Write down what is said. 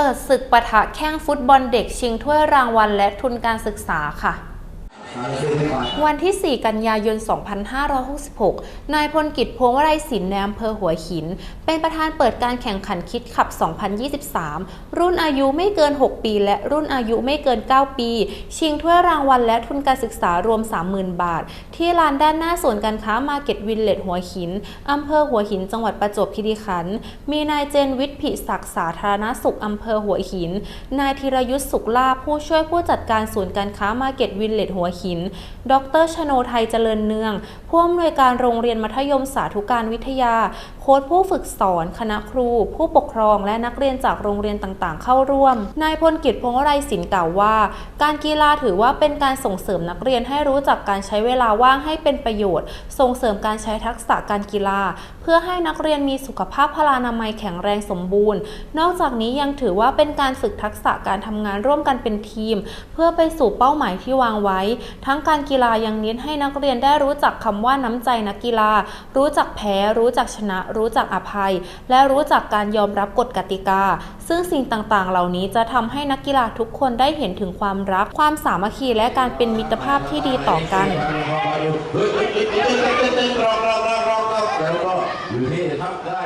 ปิดศึกปะทะแข้งฟุตบอลเด็กชิงถ้วยรางวัลและทุนการศึกษาค่ะ วันที่ 4 กันยายน 2566 นายพลกิจพวงวรัยศิลป์ในอำเภอหัวหิน เป็นประธานเปิดการแข่งขันคิดขับ 2023 รุ่นอายุไม่เกิน 6 ปี และรุ่นอายุไม่เกิน 9 ปี ชิงถ้วยรางวัลและทุนการศึกษารวม 30,000 บาท ที่ลานด้านหน้าศูนการค้ามาเก็ตวิลเลจหัวหิน อำเภอหัวหิน จังหวัดประจวบคีรีขันธ์ มีนายเจนวิทย์ผิศักดิ์สาธารณสุขอำเภอหัวหิน นายธีรยุทธสุขลาผู้ช่วยผู้จัดการศูนย์การค้ามาเก็ตวิลเลจหัวหินดรชโนไทยเจริญเนือง ผู้อำนวยการโรงเรียนมัธยมสาธุการวิทยา โค้ชผู้ฝึกสอน คณะครู ผู้ปกครอง และนักเรียนจากโรงเรียนต่างๆ เข้าร่วม นายพลกิจพงษ์วรัยศิลป์กล่าวว่า การกีฬาถือว่าเป็นการส่งเสริมนักเรียนให้รู้จักการใช้เวลาว่างให้เป็นประโยชน์ ส่งเสริมการใช้ทักษะการกีฬา เพื่อให้นักเรียนมีสุขภาพพลานามัยแข็งแรงสมบูรณ์ นอกจากนี้ยังถือว่าเป็นการฝึกทักษะการทำงานร่วมกันเป็นทีม เพื่อไปสู่เป้าหมายที่วางไว้ทั้งการกีฬายังเน้นให้นักเรียนได้รู้จักคำว่าน้ำใจนักกีฬา รู้จักแพ้ รู้จักชนะ รู้จักอภัย และรู้จักการยอมรับกฎกติกา ซึ่งสิ่งต่างๆ เหล่านี้จะทำให้นักกีฬาทุกคนได้เห็นถึงความรัก ความสามัคคีและการเป็นมิตรภาพที่ดีต่อกันองรองรองรองแล้วก็อยู่ที่ทำได้